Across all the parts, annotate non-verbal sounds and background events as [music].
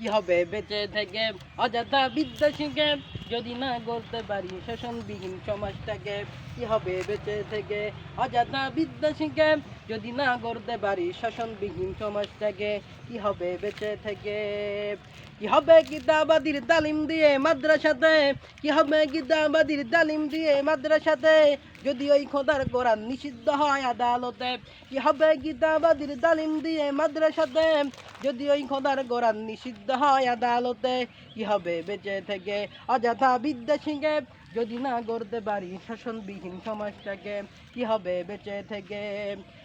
কি হবে? বেঁচে থেকে অযথা বিদ্যা শিখে যদি না গড়তে পারি শোষণবিহীন সমাজটাকে, কি হবে? বেঁচে থেকে অযথা বিদ্যা শিখে যদি না গড়তে পারি শাসনবিহীন সমাজটাকে, কি হবে? বেঁচে থেকে কি হবে গীতাবাদীর তালিম দিয়ে মাদ্রাসাতে? কি হবে গীতাবাদীর তালিম দিয়ে মাদ্রাসাতে? যদি ওই খোদার কোরআন নিষিদ্ধ হয় আদালতে, কি হবে গীতাবাদীর তালিম দিয়ে মাদ্রাসাতে? যদি ওই খোদার কোরআন নিষিদ্ধ হয় আদালতে, কি হবে বেঁচে থেকে? অযথা বিদ্যা যদি না করতে পারি শাসনবিহীন সমাজটাকে, কি হবে বেঁচে থেকে?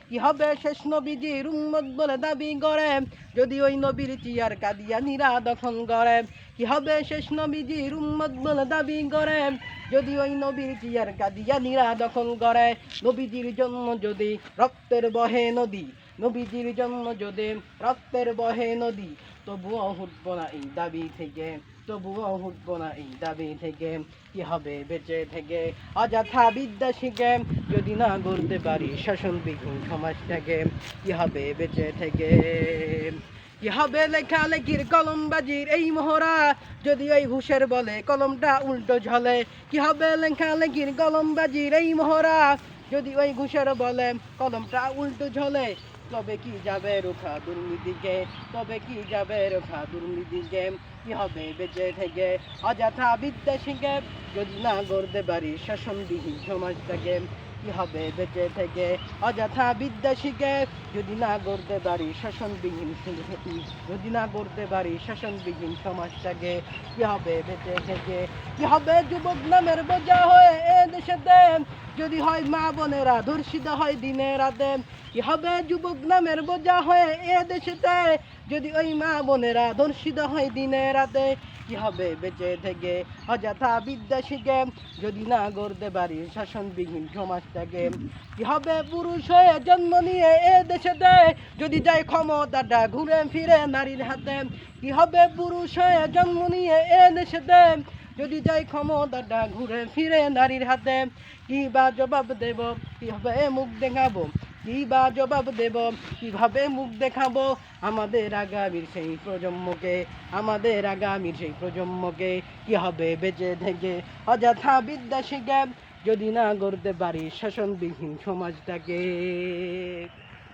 কি হবে শেষ নবীজির উম্মত বলে দাবি করে। যদি ওই নবীর চিয়ার কাদিয়ানিরা দখল করে, কি হবে শেষ নবীজির উম্মত বলে দাবি করে? যদি ওই নবীর চিয়ার কাদিয়ানিরা দখল করে, নবীজির জন্য যদি রক্তের বহে নদী, নবীজির জন্য যদি রক্তের বহে নদী তবুও উঠবো না এই দাবি থেকে, তবুও উঠবো না এই দাবি থেকে, কি হবে বেঁচে থেকে? অযথা বিদ্যা শিখে যদি না গড়তে পারি শাসনবিহীন সমাজটাকে, কি হবে বেঁচে থেকে? কি হবে লেখালেখির কলমবাজির এই মোহরা? যদি ওই হুশের বলে কলমটা উল্টো ঝলে, কি হবে লেখালেখির কলমবাজির এই মোহরা? যদি ওই ঘুষের বলে কলমটা উল্টো ঝলে তবে কি যাবে রোখা দুর্নীতিকে তবে কি যাবে রোখা দুর্নীতিকে কি হবে বেঁচে থেকে? অযথা বিদ্যা শিখে যদি না গড়তে পারি শাসনবিহীন সমাজটাকে কি হবে বেঁচে থেকে? অযথা বিদ্যা শিখে যদি না গড়তে পারি শাসনবিহীন [laughs] যদি না গড়তে পারি শাসনবিহীন সমাজটাকে কি হবে বেঁচে থেকে? কি হবে যুবক নামের বোঝা হয়ে এ দেশেতে যদি হয় মা বোনেরা, ধর্ষিত হয় দিনে রাতে, কি হবে যুবক নামের বোঝা হয়ে এ দেশেতে? যদি ওই মা বোনেরা, ধর্ষিত হয় দিনে রাতে, কি হবে বেঁচে থেকে? অযথা বিদ্যা শিখে যদি না গড়তে পারি শাসনবিহীন সমাজটাকে, কি হবে পুরুষ হয়ে জন্ম নিয়ে এ দেশেতে? যদি যায় ক্ষমতাটা ঘুরে ফিরে নারীর হাতে, কি হবে পুরুষ হয়ে জন্ম নিয়ে এ দেশেতে? যদি যাই ক্ষমতাটা ঘুরে ফিরে নারীর হাতে, কি বা জবাব দেব, কীভাবে মুখ দেখাবো? কি বা জবাব দেব, কীভাবে মুখ দেখাবো? আমাদের আগামীর সেই প্রজন্মকে, আমাদের আগামীর সেই প্রজন্মকে কি হবে বেঁচে থেকে? অযথা বিদ্যা শিখে যদি না গড়তে পারি শাসনবিহীন সমাজটাকে।